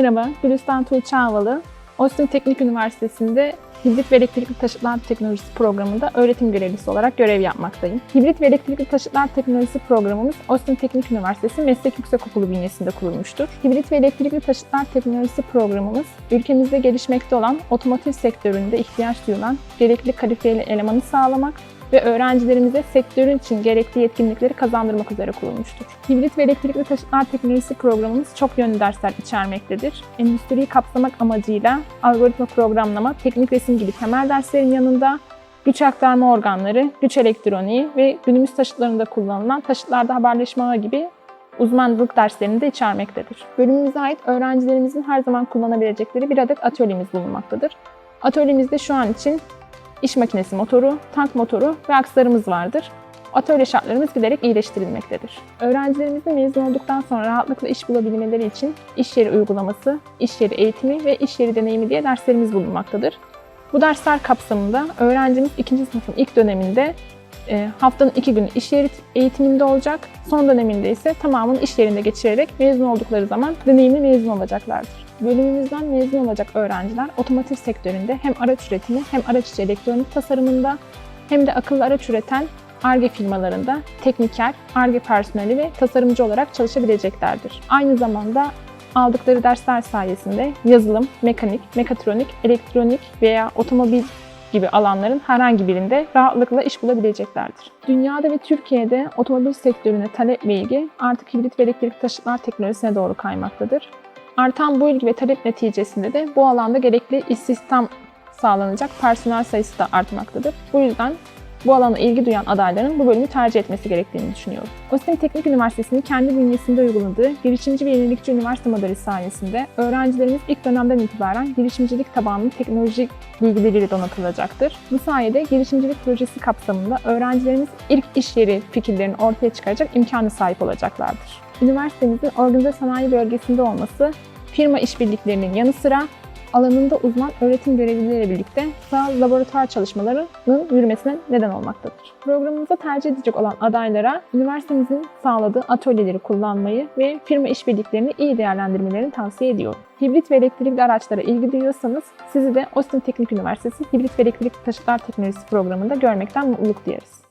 Merhaba, Gülistan Tuğçe Havalı. Ostim Teknik Üniversitesi'nde Hibrit ve Elektrikli Taşıtlar Teknolojisi programında öğretim görevlisi olarak görev yapmaktayım. Hibrit ve Elektrikli Taşıtlar Teknolojisi programımız Ostim Teknik Üniversitesi Meslek Yüksekokulu bünyesinde kurulmuştur. Hibrit ve Elektrikli Taşıtlar Teknolojisi programımız, ülkemizde gelişmekte olan otomotiv sektöründe ihtiyaç duyulan gerekli kalifiyeli elemanı sağlamak ve öğrencilerimize sektörün için gerekli yetkinlikleri kazandırmak üzere kurulmuştur. Hibrit ve elektrikli taşıtlar teknolojisi programımız çok yönlü dersler içermektedir. Endüstriyi kapsamak amacıyla algoritma programlama, teknik resim gibi temel derslerin yanında güç aktarma organları, güç elektroniği ve günümüz taşıtlarında kullanılan taşıtlarda haberleşme ağı gibi uzmanlık derslerini de içermektedir. Bölümümüze ait öğrencilerimizin her zaman kullanabilecekleri bir adet atölyemiz bulunmaktadır. Atölyemizde şu an için iş makinesi motoru, tank motoru ve akslarımız vardır. Atölye şartlarımız giderek iyileştirilmektedir. Öğrencilerimizin mezun olduktan sonra rahatlıkla iş bulabilmeleri için iş yeri uygulaması, iş yeri eğitimi ve iş yeri deneyimi diye derslerimiz bulunmaktadır. Bu dersler kapsamında öğrencimiz ikinci sınıfın ilk döneminde e, haftanın iki günü iş yeri eğitiminde olacak. Son döneminde ise tamamını iş yerinde geçirerek mezun oldukları zaman deneyimli mezun olacaklardır. Bölümümüzden mezun olacak öğrenciler otomotiv sektöründe hem araç üretimi hem araç içi elektronik tasarımında hem de akıllı araç üreten ARGE firmalarında tekniker, ARGE personeli ve tasarımcı olarak çalışabileceklerdir. Aynı zamanda aldıkları dersler sayesinde yazılım, mekanik, mekatronik, elektronik veya otomobil gibi alanların herhangi birinde rahatlıkla iş bulabileceklerdir. Dünyada ve Türkiye'de otomobil sektörüne talep ve ilgi artık hibrit ve elektrikli taşıtlar teknolojisine doğru kaymaktadır. Artan bu ilgi ve talep neticesinde de bu alanda gerekli istihdam sağlanacak personel sayısı da artmaktadır. Bu yüzden bu alana ilgi duyan adayların bu bölümü tercih etmesi gerektiğini düşünüyorum. Ostim Teknik Üniversitesi'nin kendi bünyesinde uyguladığı girişimci ve yenilikçi üniversite modeli sayesinde öğrencilerimiz ilk dönemden itibaren girişimcilik tabanlı teknolojik bilgileriyle donatılacaktır. Bu sayede girişimcilik projesi kapsamında öğrencilerimiz ilk iş yeri fikirlerini ortaya çıkaracak imkanı sahip olacaklardır. Üniversitemizin organize sanayi bölgesinde olması firma işbirliklerinin yanı sıra alanında uzman öğretim görevlileriyle birlikte sağ laboratuvar çalışmalarının yürümesine neden olmaktadır. Programımıza tercih edecek olan adaylara üniversitemizin sağladığı atölyeleri kullanmayı ve firma işbirliklerini iyi değerlendirmelerini tavsiye ediyorum. Hibrit ve elektrikli araçlara ilgi duyuyorsanız sizi de Austin Teknik Üniversitesi Hibrit ve Elektrikli Taşıtlar Teknolojisi programında görmekten mutluluk duyarız.